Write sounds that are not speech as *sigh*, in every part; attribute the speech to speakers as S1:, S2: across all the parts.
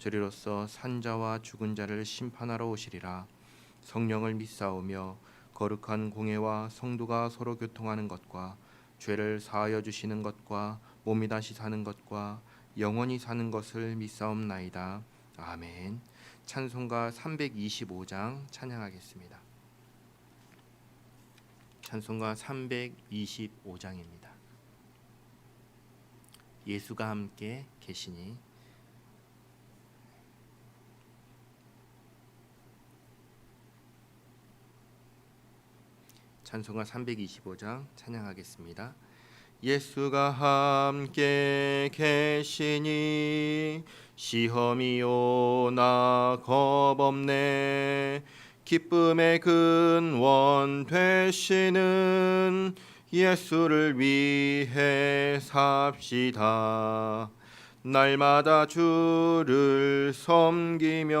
S1: 저리로서 산자와 죽은 자를 심판하러 오시리라. 성령을 믿사오며 거룩한 공예와 성도가 서로 교통하는 것과 죄를 사하여 주시는 것과 몸이 다시 사는 것과 영원히 사는 것을 믿사옵나이다. 아멘. 찬송가 325장 찬양하겠습니다. 찬송가 325장입니다. 예수가 함께 계시니 찬송가 325장 찬양하겠습니다. 예수가 함께 계시니 시험이 오나 겁없네 기쁨의 근원 되시는 예수를 위해 삽시다 날마다 주를 섬기며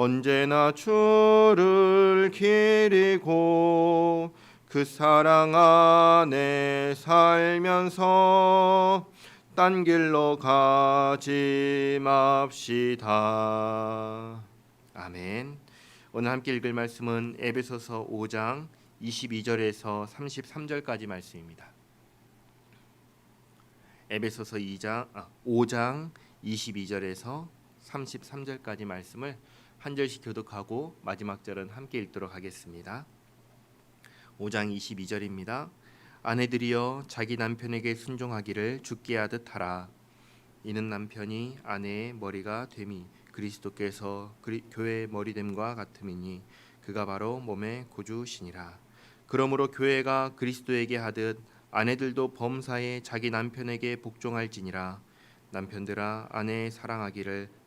S1: 언제나 주를 기리고 그 사랑 안에 살면서 딴 길로 가지 맙시다. 아멘. 오늘 함께 읽을 말씀은 에베소서 5장 22절에서 33절까지 말씀입니다. 에베소서 2장 아, 5장 22절에서 33절까지 말씀을 한 절씩 교독하고 마지막 절은 함께 읽도록 하겠습니다. 5장 22절입니다. 아내들이여 자기 남편에게 순종하기를 죽게 하듯 하라. 이는 남편이 아내의 머리가 됨이 그리스도께서 그리, 교회의 머리됨과 같음이니 그가 바로 몸의 고주시니라. 그러므로 교회가 그리스도에게 하듯 아내들도 범사에 자기 남편에게 복종할지니라. 남편들아 아내의 사랑하기를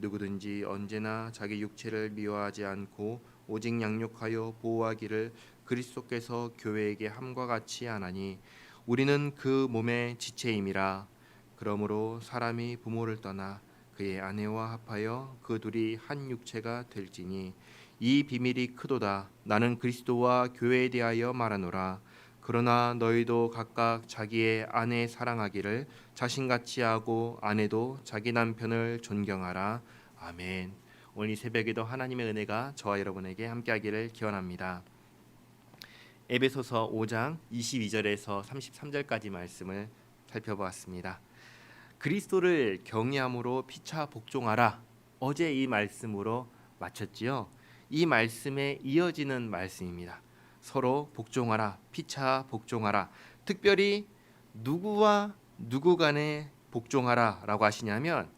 S1: 누구든지 언제나 자기 육체를 미워하지 않고 오직 양육하여 보호하기를 그리스도께서 교회에게 함과 같이 하나니 우리는 그 몸의 지체임이라. 그러므로 사람이 부모를 떠나 그의 아내와 합하여 그 둘이 한 육체가 될지니 이 비밀이 크도다. 나는 그리스도와 교회에 대하여 말하노라 그러나 너희도 각각 자기의 아내 사랑하기를 자신같이 하고 아내도 자기 남편을 존경하라 아멘 오늘 이 새벽에도 하나님의 은혜가 저와 여러분에게 함께하기를 기원합니다. 에베소서 5장 22절에서 33절까지 말씀을 살펴보았습니다. 그리스도를 경외함으로 피차 복종하라. 어제 이 말씀으로 마쳤지요. 이 말씀에 이어지는 말씀입니다. 서로 복종하라. 피차 복종하라. 특별히 누구와 누구 간에 복종하라라고 하시냐면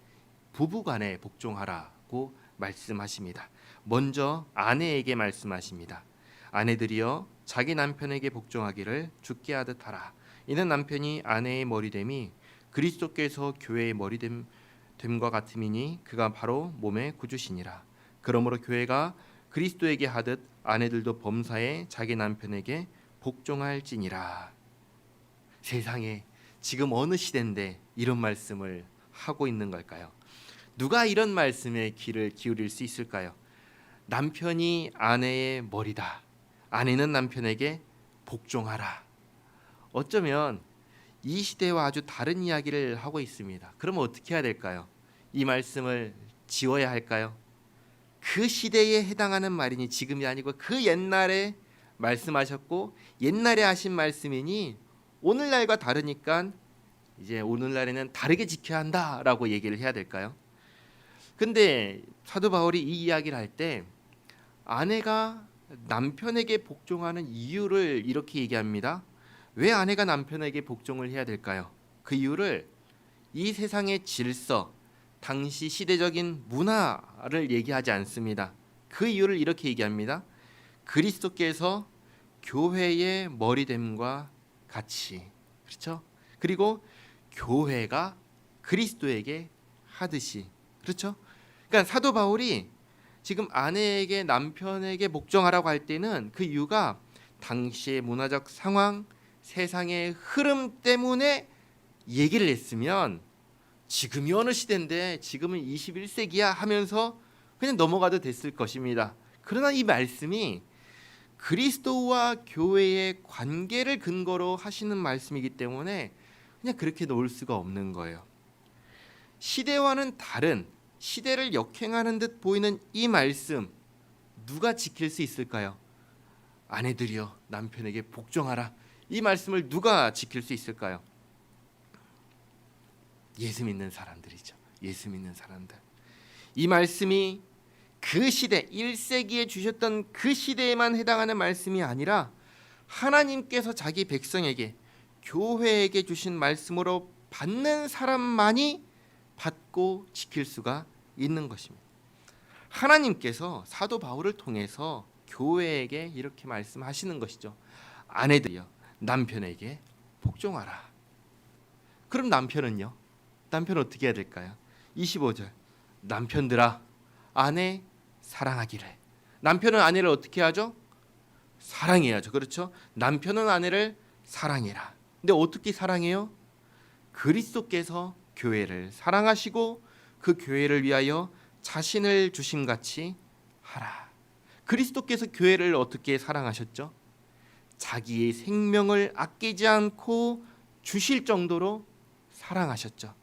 S1: 부부 간에 복종하라고 말씀하십니다. 먼저 아내에게 말씀하십니다. 아내들이여 자기 남편에게 복종하기를 죽게 하듯 하라. 이는 남편이 아내의 머리됨이 그리스도께서 교회의 머리됨 됨과 같음이니 그가 바로 몸의 구주시니라. 그러므로 교회가 그리스도에게 하듯 아내들도 범사에 자기 남편에게 복종할지니라. 세상에 지금 어느 시대인데 이런 말씀을 하고 있는 걸까요? 누가 이런 말씀에 귀를 기울일 수 있을까요? 남편이 아내의 머리다. 아내는 남편에게 복종하라. 어쩌면 이 시대와 아주 다른 이야기를 하고 있습니다. 그러면 어떻게 해야 될까요? 이 말씀을 지워야 할까요? 그 시대에 해당하는 말이니 지금이 아니고 그 옛날에 말씀하셨고 옛날에 하신 말씀이니 오늘날과 다르니까 이제 오늘날에는 다르게 지켜야 한다라고 얘기를 해야 될까요? 근데 사도 바울이 이 이야기를 할 때 아내가 남편에게 복종하는 이유를 이렇게 얘기합니다. 왜 아내가 남편에게 복종을 해야 될까요? 그 이유를 이 세상의 질서, 당시 시대적인 문화를 얘기하지 않습니다. 그 이유를 이렇게 얘기합니다. 그리스도께서 교회의 머리됨과 같이 그렇죠? 그리고 교회가 그리스도에게 하듯이 그렇죠? 그러니까 사도 바울이 지금 아내에게 남편에게 복종하라고 할 때는 그 이유가 당시의 문화적 상황, 세상의 흐름 때문에 얘기를 했으면 지금이 어느 시대인데 지금은 21세기야 하면서 그냥 넘어가도 됐을 것입니다. 그러나 이 말씀이 그리스도와 교회의 관계를 근거로 하시는 말씀이기 때문에 그냥 그렇게 놓을 수가 없는 거예요. 시대와는 다른 시대를 역행하는 듯 보이는 이 말씀 누가 지킬 수 있을까요? 아내들이여 남편에게 복종하라. 이 말씀을 누가 지킬 수 있을까요? 예수 믿는 사람들이죠. 예수 믿는 사람들. 이 말씀이 그 시대 1세기에 주셨던 그 시대에만 해당하는 말씀이 아니라 하나님께서 자기 백성에게 교회에게 주신 말씀으로 받는 사람만이 받고 지킬 수가 있는 것입니다. 하나님께서 사도 바울을 통해서 교회에게 이렇게 말씀하시는 것이죠. 아내들이여 남편에게 복종하라. 그럼 남편은요? 남편 어떻게 해야 될까요? 25절. 남편들아 아내 사랑하기를. 남편은 아내를 어떻게 하죠? 사랑해야죠. 그렇죠? 남편은 아내를 사랑해라. 근데 어떻게 사랑해요? 그리스도께서 교회를 사랑하시고 그 교회를 위하여 자신을 주심 같이 하라. 그리스도께서 교회를 어떻게 사랑하셨죠? 자기의 생명을 아끼지 않고 주실 정도로 사랑하셨죠.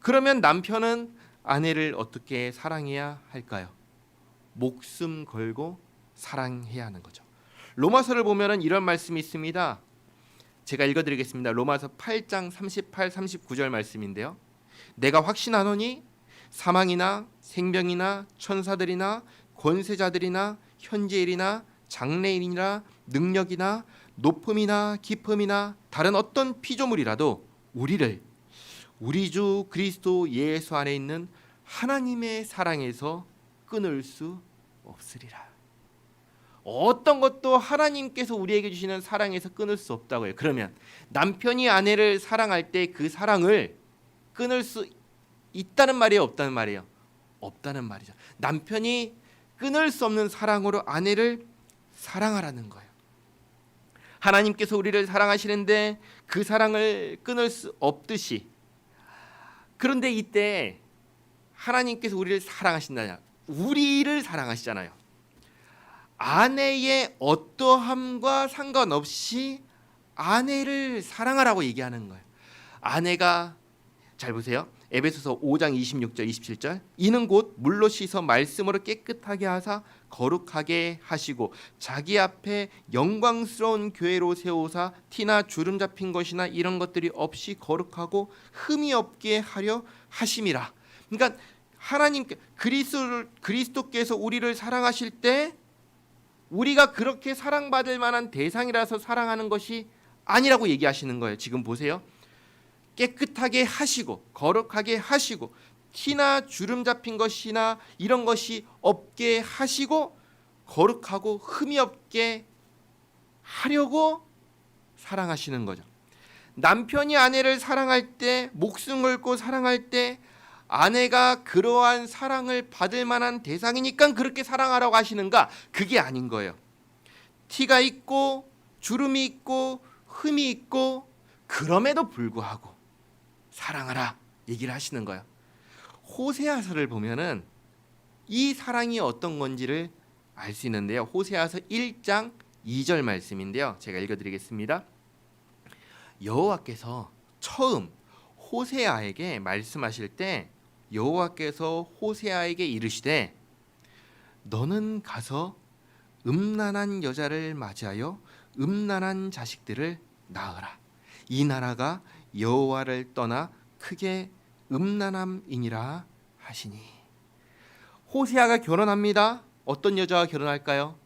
S1: 그러면 남편은 아내를 어떻게 사랑해야 할까요? 목숨 걸고 사랑해야 하는 거죠. 로마서를 보면은 이런 말씀이 있습니다. 제가 읽어 드리겠습니다. 로마서 8장 38, 39절 말씀인데요. 내가 확신하노니 사망이나 생명이나 천사들이나 권세자들이나 현재일이나 장래일이나 능력이나 높음이나 깊음이나 다른 어떤 피조물이라도 우리를 우리 주 그리스도 예수 안에 있는 하나님의 사랑에서 끊을 수 없으리라. 어떤 것도 하나님께서 우리에게 주시는 사랑에서 끊을 수 없다고요. 그러면 남편이 아내를 사랑할 때 그 사랑을 끊을 수 있다는 말이에요, 없다는 말이에요? 없다는 말이죠. 남편이 끊을 수 없는 사랑으로 아내를 사랑하라는 거예요. 하나님께서 우리를 사랑하시는데 그 사랑을 끊을 수 없듯이 그런데 이때 하나님께서 우리를 사랑하신다냐? 우리를 사랑하시잖아요. 아내의 어떠함과 상관없이 아내를 사랑하라고 얘기하는 거예요. 아내가 잘 보세요. 에베소서 5장 26절 27절 이는 곧 물로 씻어 말씀으로 깨끗하게 하사 거룩하게 하시고 자기 앞에 영광스러운 교회로 세우사 티나 주름 잡힌 것이나 이런 것들이 없이 거룩하고 흠이 없게 하려 하심이라. 그러니까 하나님께 그리스도 그리스도께서 우리를 사랑하실 때 우리가 그렇게 사랑받을 만한 대상이라서 사랑하는 것이 아니라고 얘기하시는 거예요. 지금 보세요. 깨끗하게 하시고 거룩하게 하시고 티나 주름 잡힌 것이나 이런 것이 없게 하시고 거룩하고 흠이 없게 하려고 사랑하시는 거죠. 남편이 아내를 사랑할 때 목숨 걸고 사랑할 때 아내가 그러한 사랑을 받을 만한 대상이니까 그렇게 사랑하라고 하시는가? 그게 아닌 거예요. 티가 있고 주름이 있고 흠이 있고 그럼에도 불구하고 사랑하라 얘기를 하시는 거예요. 호세아서를 보면은 이 사랑이 어떤 건지를 알 수 있는데요. 호세아서 1장 2절 말씀인데요. 제가 읽어 드리겠습니다. 여호와께서 처음 호세아에게 말씀하실 때 여호와께서 호세아에게 이르시되 너는 가서 음란한 여자를 맞이하여 음란한 자식들을 낳으라. 이 나라가 여호와를 떠나 크게 음란함이니라 하시니 호세아가 결혼합니다. 어떤 여자와 결혼할까요?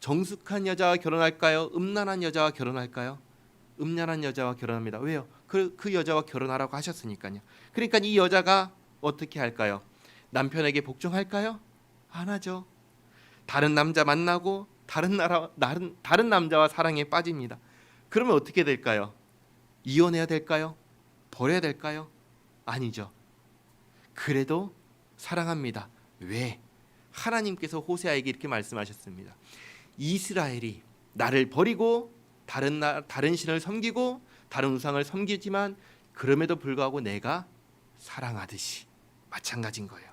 S1: 정숙한 여자와 결혼할까요? 음란한 여자와 결혼할까요? 음란한 여자와 결혼합니다. 왜요? 그, 그 여자와 결혼하라고 하셨으니까요. 그러니까 이 여자가 어떻게 할까요? 남편에게 복종할까요? 안 하죠. 다른 남자 만나고 다른 나라 다른 다른 남자와 사랑에 빠집니다. 그러면 어떻게 될까요? 이혼해야 될까요? 버려야 될까요? 아니죠. 그래도 사랑합니다. 왜? 하나님께서 호세아에게 이렇게 말씀하셨습니다. 이스라엘이 나를 버리고 다른 나, 다른 신을 섬기고 다른 우상을 섬기지만 그럼에도 불구하고 내가 사랑하듯이 마찬가지인 거예요.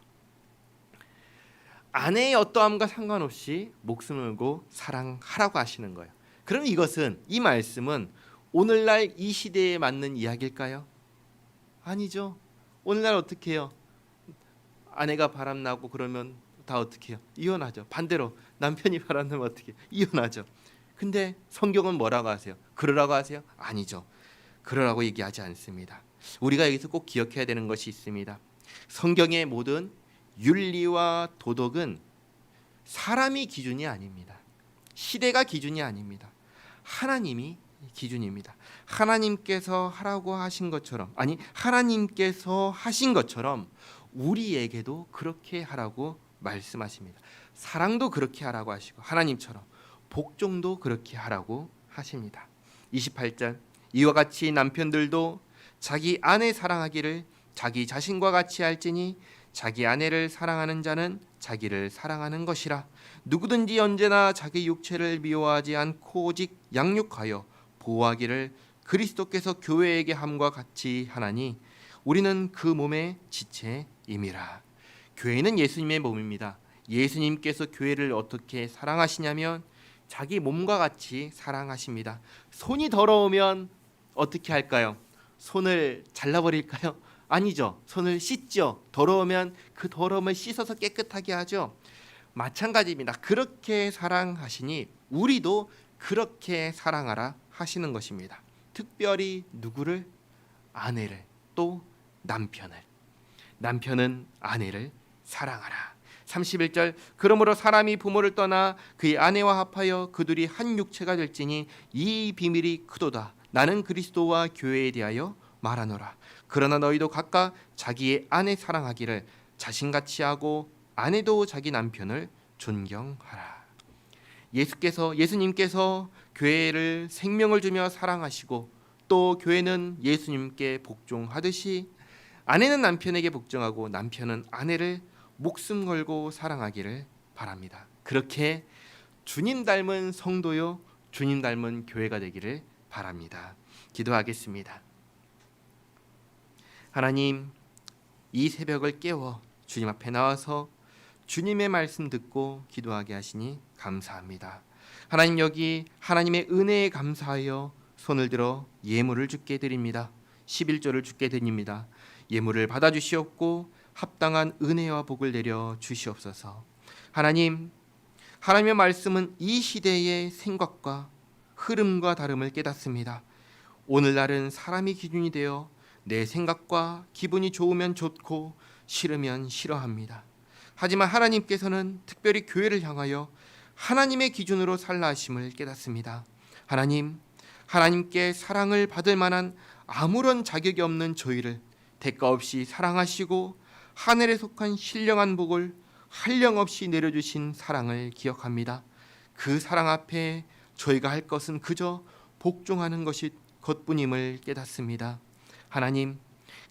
S1: 아내의 어떠함과 상관없이 목숨을 걸고 사랑하라고 하시는 거예요. 그럼 이것은 이 말씀은 오늘날 이 시대에 맞는 이야기일까요? 아니죠. 오늘날 어떻게 해요? 아내가 바람나고 그러면 다 어떻게 해요? 이혼하죠. 반대로 남편이 *laughs* 바람나면 어떻게 해요? 이혼하죠. 근데 성경은 뭐라고 하세요? 그러라고 하세요? 아니죠. 그러라고 얘기하지 않습니다. 우리가 여기서 꼭 기억해야 되는 것이 있습니다. 성경의 모든 윤리와 도덕은 사람이 기준이 아닙니다. 시대가 기준이 아닙니다. 하나님이 기준입니다. 하나님께서 하라고 하신 것처럼 아니 하나님께서 하신 것처럼 우리에게도 그렇게 하라고 말씀하십니다. 사랑도 그렇게 하라고 하시고 하나님처럼 복종도 그렇게 하라고 하십니다. 28절 이와 같이 남편들도 자기 아내 사랑하기를 자기 자신과 같이 할지니 자기 아내를 사랑하는 자는 자기를 사랑하는 것이라 누구든지 언제나 자기 육체를 미워하지 않고 오직 양육하여 보호하기를 그리스도께서 교회에게 함과 같이 하나니 우리는 그 몸의 지체임이라 교회는 예수님의 몸입니다. 예수님께서 교회를 어떻게 사랑하시냐면 자기 몸과 같이 사랑하십니다. 손이 더러우면 어떻게 할까요? 손을 잘라버릴까요? *laughs* 아니죠. 손을 씻죠. 더러우면 그 더러움을 씻어서 깨끗하게 하죠. 마찬가지입니다. 그렇게 사랑하시니 우리도 그렇게 사랑하라 하시는 것입니다. 특별히 누구를 아내를 또 남편을 남편은 아내를 사랑하라. 31절 그러므로 사람이 부모를 떠나 그의 아내와 합하여 그들이 한 육체가 될지니 이 비밀이 크도다. 나는 그리스도와 교회에 대하여 말하노라. 그러나 너희도 각각 자기의 아내 사랑하기를 자신같이 하고 아내도 자기 남편을 존경하라. 예수께서 예수님께서 교회를 생명을 주며 사랑하시고 또 교회는 예수님께 복종하듯이 아내는 남편에게 복종하고 남편은 아내를 목숨 걸고 사랑하기를 바랍니다. 그렇게 주님 닮은 성도요, 주님 닮은 교회가 되기를 바랍니다. 기도하겠습니다. 하나님, 이 새벽을 깨워 주님 앞에 나와서 주님의 말씀 듣고 기도하게 하시니 감사합니다. 하나님 여기 하나님의 은혜에 감사하여 손을 들어 예물을 주께 드립니다. 11조를 주께 드립니다. 예물을 받아 주시옵고 합당한 은혜와 복을 내려 주시옵소서. 하나님, 하나님의 말씀은 이 시대의 생각과 흐름과 다름을 깨닫습니다. 오늘날은 사람이 기준이 되어 내 생각과 기분이 좋으면 좋고 싫으면 싫어합니다. 하지만 하나님께서는 특별히 교회를 향하여 하나님의 기준으로 살라 하심을 깨닫습니다. 하나님, 하나님께 사랑을 받을 만한 아무런 자격이 없는 저희를 대가 없이 사랑하시고 하늘에 속한 신령한 복을 한량없이 내려주신 사랑을 기억합니다. 그 사랑 앞에 저희가 할 것은 그저 복종하는 것이 것뿐임을 깨닫습니다. 하나님,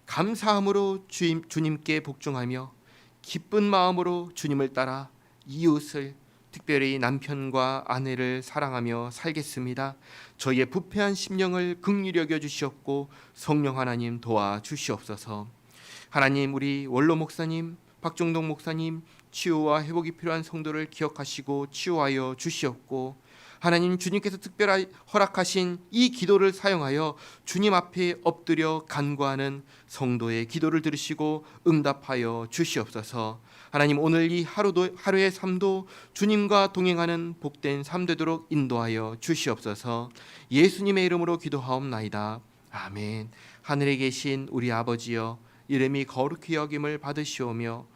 S1: 감사함으로 주님, 주님께 복종하며 기쁜 마음으로 주님을 따라 이웃을 특별히 남편과 아내를 사랑하며 살겠습니다. 저희의 부패한 심령을 긍휼히 여겨 주시옵고 성령 하나님 도와 주시옵소서. 하나님 우리 원로 목사님, 박종동 목사님 치유와 회복이 필요한 성도를 기억하시고 치유하여 주시옵고 하나님 주님께서 특별히 허락하신 이 기도를 사용하여 주님 앞에 엎드려 간구하는 성도의 기도를 들으시고 응답하여 주시옵소서. 하나님 오늘 이 하루도 하루의 삶도 주님과 동행하는 복된 삶 되도록 인도하여 주시옵소서. 예수님의 이름으로 기도하옵나이다. 아멘. 하늘에 계신 우리 아버지여 이름이 거룩히 여김을 받으시오며